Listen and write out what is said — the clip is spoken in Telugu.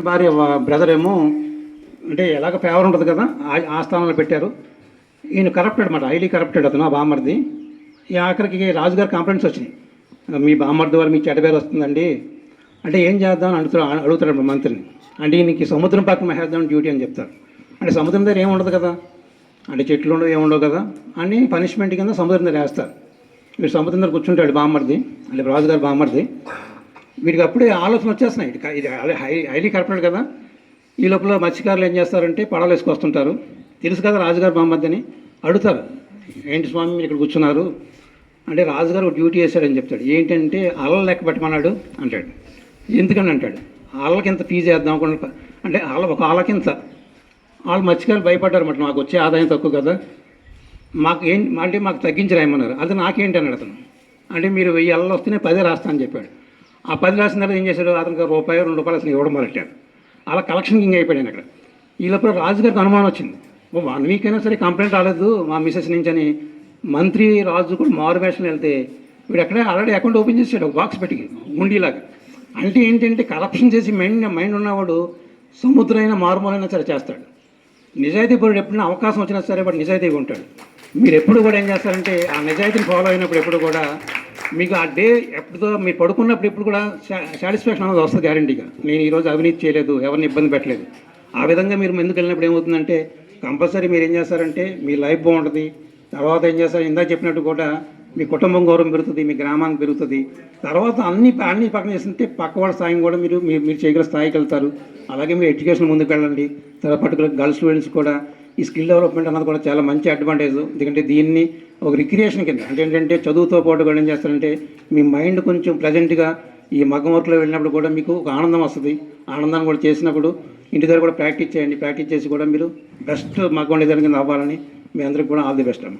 భార్య బ్రదర్ ఏమో అంటే ఎలాగ ఫేవర్ ఉంటుంది కదా ఆ- ఆ స్థానంలో పెట్టారు. ఈయన కరప్టెడ్ అనమాట హైలీ కరప్టెడ్ అతను ఆ బామ్మర్ది. ఈ ఆఖరికి రాజుగారు కంప్లైంట్స్ వచ్చినాయి. మీ బామ్మర్ది వారు మీకు చెడ్డ పేరు వస్తుందండి. అంటే ఏం చేద్దాం అని అడుగుతాడు మంత్రిని. అంటే ఈయనకి సముద్రం పక్కన మహేద్దాం డ్యూటీ అని చెప్తారు. అంటే సముద్రం దగ్గర ఏముండదు కదా? అంటే చెట్లు ఉండవు ఏముండవు కదా? అని పనిష్మెంట్ కింద సముద్రం దగ్గర వేస్తారు. వీడు సముద్రం దగ్గర కూర్చుంటాడు బామ్మర్ది అంటే రాజుగారు బామ్మర్ది. వీడికి అప్పుడే ఆలోచన వచ్చేస్తున్నాయి. ఇది క- హై హైలీ కరప్టెడ్ కదా. ఈ లోపల మత్స్యకారులు ఏం చేస్తారంటే పడవలు వేసుకొస్తుంటారు. తెలుసు కదా రాజుగారు బామ్మద్దని అడుగుతారు. ఏంటి స్వామి మీరు ఇక్కడ కూర్చున్నారు? అంటే రాజుగారు ఒక డ్యూటీ చేశాడని చెప్తాడు. ఏంటంటే అల్లలు లెక్క పెట్టమన్నాడు అంటాడు. ఎందుకని అంటాడు? అల్లకింత ఫీజు వేద్దాం అనుకున్న అంటే అల్ల ఒక ఆలకింత. వాళ్ళు మత్స్యకారులు భయపడ్డారు అన్నమాట మాకు వచ్చే ఆదాయం తక్కువ కదా. మాకు ఏం అంటే మాకు తగ్గించి రాయమన్నారు. అది నాకేంటి అన్నాడు అతను అంటే మీరు వెయ్యి అల్లలు వస్తేనే పదే రాస్తా అని చెప్పాడు. ఆ పది రాసిన తర్వాత ఏం చేశాడు? అతనికి రూపాయి రెండు రూపాయలు అసలు ఇవ్వడం మొదలెట్టాడు. అలా కలెక్షన్ కింగ్ అయిపోయాడు అక్కడ. ఈ లోపల రాజుగారికి అనుమానం వచ్చింది. ఓ వన్ వీక్ అయినా సరే కంప్లైంట్ రాలేదు మా మిసెస్ నుంచి అని. మంత్రి రాజు కూడా మారు వేషం వెళ్తే వీడు అక్కడే ఆల్రెడీ అకౌంట్ ఓపెన్ చేసాడు ఒక బాక్స్ పెట్టి ఉండేలాగా అంటే ఏంటంటే కరప్షన్ చేసి మైండ్ మైండ్ ఉన్నవాడు సముద్రమైన మారుమూలైనా సరే చేస్తాడు. నిజాయితీ పరుడు ఎప్పుడైనా అవకాశం వచ్చినా సరే వాడు నిజాయితీగా ఉంటాడు. మీరు ఎప్పుడు కూడా ఏం చేస్తారంటే ఆ నిజాయితీని ఫాలో అయినప్పుడు ఎప్పుడు కూడా మీకు ఆ డే ఎప్పుడుతో మీరు పడుకున్నప్పుడు ఎప్పుడు కూడా సాటిస్ఫాక్షన్ అనేది వస్తుంది గ్యారంటీగా నేను ఈరోజు అవినీతి చేయలేదు ఎవరిని ఇబ్బంది పెట్టలేదు. ఆ విధంగా మీరు ముందుకు వెళ్ళినప్పుడు ఏమవుతుందంటే కంపల్సరీ మీరు ఏం చేస్తారంటే మీ లైఫ్ బాగుంటుంది. తర్వాత ఏం చేస్తారు? ఇందాక చెప్పినట్టు కూడా మీ కుటుంబం గౌరవం పెరుగుతుంది మీ గ్రామానికి పెరుగుతుంది. తర్వాత అన్ని అన్ని పక్కన చేస్తుంటే పక్క వాళ్ళ స్థాయిని కూడా మీరు మీరు మీరు చేయగల స్థాయికి వెళ్తారు. అలాగే మీరు ఎడ్యుకేషన్ ముందుకు వెళ్ళండి. తర్వాత పర్టికులర్ గర్ల్స్ స్టూడెంట్స్ కూడా ఈ స్కిల్ డెవలప్మెంట్ అన్నది కూడా చాలా మంచి అడ్వాంటేజ్. ఎందుకంటే దీన్ని ఒక రిక్రియేషన్ కింద అంటే ఏంటంటే చదువుతో పాటు కూడా ఏం చేస్తారంటే మీ మైండ్ కొంచెం ప్రజెంట్గా ఈ మగం వర్క్లో వెళ్ళినప్పుడు కూడా మీకు ఒక ఆనందం వస్తుంది. ఆనందాన్ని కూడా చేసినప్పుడు ఇంటి దగ్గర కూడా ప్రాక్టీస్ చేయండి. ప్రాక్టీస్ చేసి కూడా మీరు బెస్ట్ మగం డిజైన్ కింద అవ్వాలని మీ అందరికి కూడా ఆల్ ది బెస్ట్ అమ్మ.